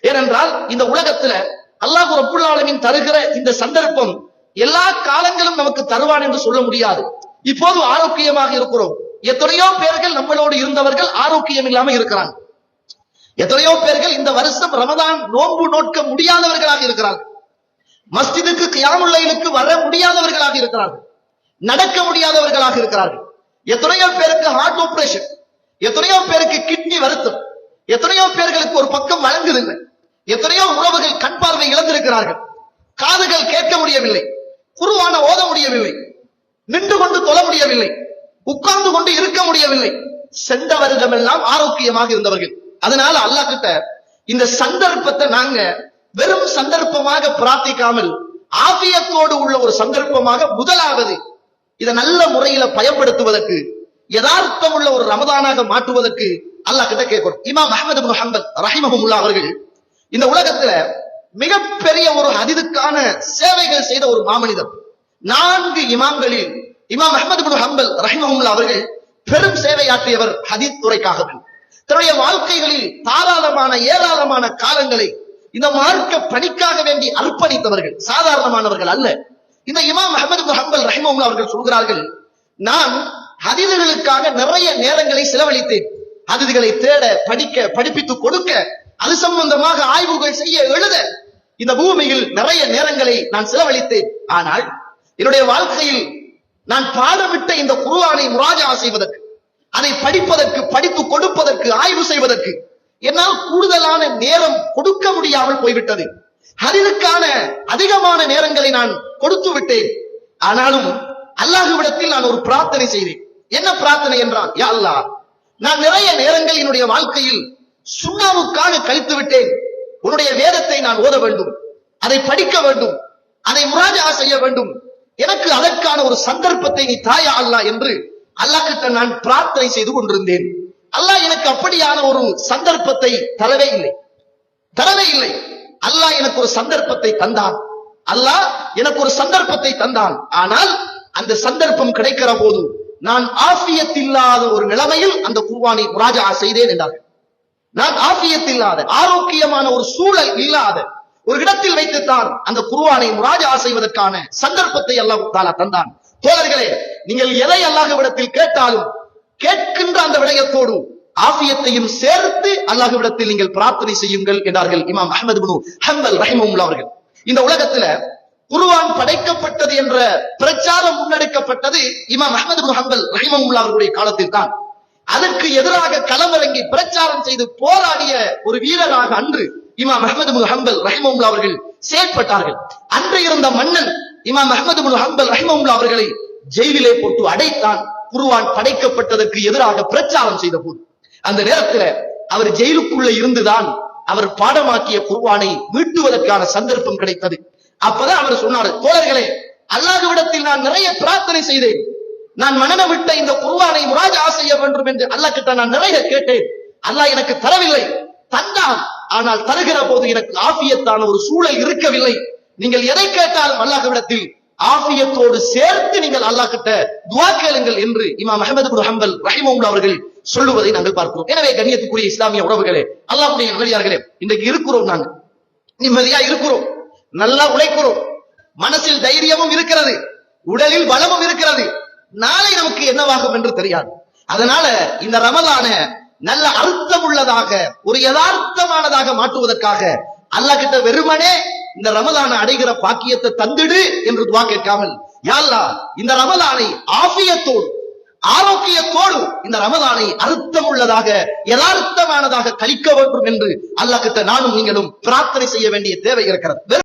ஏனென்றால் இந்த உலகத்துல அல்லாஹ் ரப்புல் தருகிற இந்த சந்தர்ப்பம் எல்லா காலங்களும் நமக்கு தருவான் என்று சொல்ல முடியாது. இப்போது ஆரோக்கியமாக இருக்கிறோம். எத்தனையோ பேர்கள் நம்மளோடு இருந்தவர்கள் ஆரோக்கியம் இல்லாம இருக்கிறாங்க. எத்தனையோ பேர்கள் இந்த வருஷம் ரமதான் நோன்பு நோட்க முடியாதவர்களாக இருக்கிறார்கள். மஸ்ஜிதுக்கு கியாமுல்லைலுக்கு வர முடியாதவர்களாக இருக்கிறார்கள். நடக்க முடியாதவர்களாக இருக்கிறார்கள். எத்தனையோ பேருக்கு ஹார்ட் ஆபரேஷன் எத்தனையோ பேருக்கு கிட்னி வருத்தம் எத்தனையோ பேர்களுக்கு ஒரு பக்கம் வழங்குதில்லை. எத்தனையோ உறவுகள் கண் பார்வை இழந்திருக்கிறார்கள். காதுகள் கேட்க முடியவில்லை. குருவான ஓத முடியவில்லை. நின்று கொண்டு தொழ முடியவில்லை. உட்கார்ந்து கொண்டு இருக்க முடியவில்லை. சென்ற வருடமெல்லாம் ஆரோக்கியமாக இருந்தவர்கள். அதனால அல்லாஹ் கிட்ட இந்த சந்தர்ப்பத்தை நாங்க வெறும் சந்தர்ப்பமாக பிரார்த்திக்காமல் ஆபியத்தோடு உள்ள ஒரு சந்தர்ப்பமாக முதலாவது இதை நல்ல முறையில பயன்படுத்துவதற்கு யதார்த்தம் உள்ள ஒரு ரமதானாக மாற்றுவதற்கு அல்லாஹ் கிட்ட கேட்கிறோம். இமாம் அஹமது பின் ரஹிமஹமுல்லா அவர்கள் இந்த உலகத்துல மிகப்பெரிய ஒரு அதிதுக்கான சேவைகள் செய்த ஒரு மாமனிதர். நான்கு இமாம்களில் இமாம் அஹமது பின் ஹம்பல் ரஹிமஹுல்லா அவர்கள் பெரும் சேவையாற்றியவர் ஹதீத் துறைக்காக தன்னுடைய வாழ்க்கைகளில் தாராளமான ஏராளமான காலங்களை இந்த மார்க்க பணிக்காக வேண்டி அர்ப்பணித்தவர்கள் சாதாரணமானவர்கள் அல்ல. இந்த இமாம் அஹமது பின் ஹம்பல் ரஹிமஹுல்லா அவர்கள் சொல்கிறார்கள் நான் ஹதீதுகளுக்காக நிறைய நேரங்களை செலவழித்தேன். அதிதிகளை தேட படிக்க படிப்பித்து கொடுக்க அது சம்பந்தமாக ஆய்வுகள் செய்ய எழுத இந்த பூமியில் நிறைய நேரங்களை நான் செலவழித்தேன். ஆனால் என்னுடைய வாழ்க்கையில் நான் பாடமிட்ட இந்த குருவானை முராஜா செய்வதற்கு அதை படிப்பதற்கு படித்து கொடுப்பதற்கு ஆய்வு செய்வதற்கு என்னால் கூடுதலான நேரம் கொடுக்க முடியாமல் போய்விட்டது. ஹரிதுக்கான அதிகமான நேரங்களை நான் கொடுத்து விட்டேன். ஆனாலும் அல்லாஹுவிடத்தில் நான் ஒரு பிரார்த்தனை செய்தேன். என்ன பிரார்த்தனை என்றால் யா அல்லாஹ் நான் நிறைய நேரங்கள் என்னுடைய வாழ்க்கையில் சுண்ணாவுக்காக கழித்து விட்டேன். உன்னுடைய வேதத்தை நான் ஓத வேண்டும். அதை படிக்க வேண்டும். அதை முராஜா செய்ய வேண்டும். எனக்கு அதற்கான ஒரு சந்தர்ப்பத்தை நீ தாயா அல்லா என்று அல்லாஹ் கிட்ட நான் பிரார்த்தனை செய்து கொண்டிருந்தேன். அல்லாஹ் எனக்கு அப்படியான ஒரு சந்தர்ப்பத்தை தரவே இல்லை. தரவே இல்லை. அல்லாஹ் எனக்கு ஒரு சந்தர்ப்பத்தை தந்தான். அல்லாஹ் எனக்கு ஒரு சந்தர்ப்பத்தை தந்தான். ஆனால் அந்த சந்தர்ப்பம் கிடைக்கிற போது நான் ஆஃபியத் இல்லாத ஒரு நிலைமையில் அந்த குர்வானை முராஜா செய்தேன் என்றார்கள். நான் ஆசியத் இல்லாத ஆரோக்கியமான ஒரு சூழல் இல்லாத ஒரு இடத்தில் வைத்துத்தான் அந்த குருவானை முராஜா செய்வதற்கான சந்தர்ப்பத்தை அல்லாஹ் தாலா தந்தான். தோழர்களே நீங்கள் எதை அல்லாஹ்விடத்தில் கேட்டாலும் கேட்கின்ற அந்த விடயத்தோடு ஆஃபியத்தையும் சேர்த்து அல்லாஹ்விடத்தில் நீங்கள் பிரார்த்தனை செய்யுங்கள் என்றார்கள் இமாம் அஹமது பின் ஹம்பல் ரஹிமுல்லா அவர்கள். இந்த உலகத்துல குருவான் படைக்கப்பட்டது என்ற பிரச்சாரம் முன்னெடுக்கப்பட்டது இமாம் அஹமது பின் ஹம்பல் ரஹிமவுல்லா அவர்களுடைய காலத்தில் தான் அதற்கு எதிராக களமிறங்கி பிரச்சாரம் செய்து போராடிய ஒரு வீரராக அன்று இமாம் அஹமது முல் ஹம்பல் ரஹிமவுல்லா அவர்கள் செயற்பட்டார்கள். அன்று இருந்த மன்னன் இமாம் அஹமது முல் ஹம்பல் ரஹிமவுல்லா அவர்களை ஜெயிலிலே போட்டு அடைத்தான். குருவான் படைக்கப்பட்டதற்கு எதிராக பிரச்சாரம் செய்த போது. அந்த நேரத்துல அவர் ஜெயிலுக்குள்ள இருந்துதான் அவர் பாடமாக்கிய குருவானை மீட்டுவதற்கான சந்தர்ப்பம் கிடைத்தது. அப்பதான் அவர் சொன்னாரு தோழர்களே அல்லாஹ்விடத்தில் நான் நிறைய பிரார்த்தனை செய்தேன். நான் மனனம் விட்ட இந்த குருவானை முராஜா செய்ய வேண்டும் என்று அல்லாஹ் கிட்ட நான் நிறைய கேட்டேன். அல்லாஹ் எனக்கு தரவில்லை. தந்தான். ஆனால் தருகிற போது எனக்கு ஆஃபியத்தான ஒரு சூழல் இருக்கவில்லை. நீங்கள் எதை கேட்டாலும் அல்லாஹ்விடத்தில் ஆஃபியத்தோடு சேர்த்து நீங்கள் அல்லாஹ் கிட்ட துவா கேளுங்கள் என்று இமாம் அஹமது குரு ஹம்பல் ரஹிமவுல்லா அவர்கள் சொல்லுவதை நாங்கள் பார்க்கிறோம். எனவே கண்ணியத்துக்குரிய இஸ்லாமிய உறவுகளே அல்லாஹுடைய நல்லடியார்களே இன்றைக்கு இருக்கிறோம் நாங்கள். நிம்மதியா இருக்கிறோம். நல்லா உழைக்கிறோம். மனசில் தைரியமும் இருக்கிறது. உடலில் பலமும் இருக்கிறது. நாளை நமக்கு என்னவாகும் என்று தெரியாது. அதனால இந்த ரமதான நல்ல அர்த்தம் உள்ளதாக ஒரு யதார்த்தமானதாக மாற்றுவதற்காக அல்லாஹ் கிட்ட வெறுமனே இந்த ரமதான அடைகிற பாக்கியத்தை தந்துடு என்று துவா கேட்காமல் யாழ்லா இந்த ரமதானை ஆபியத்தோடு ஆரோக்கியத்தோடு இந்த ரமதானை அர்த்தம் உள்ளதாக யதார்த்தமானதாக கழிக்க வேண்டும் என்று அல்லாஹ் கிட்ட நானும் நீங்களும் பிரார்த்தனை செய்ய வேண்டிய தேவை இருக்கிறது.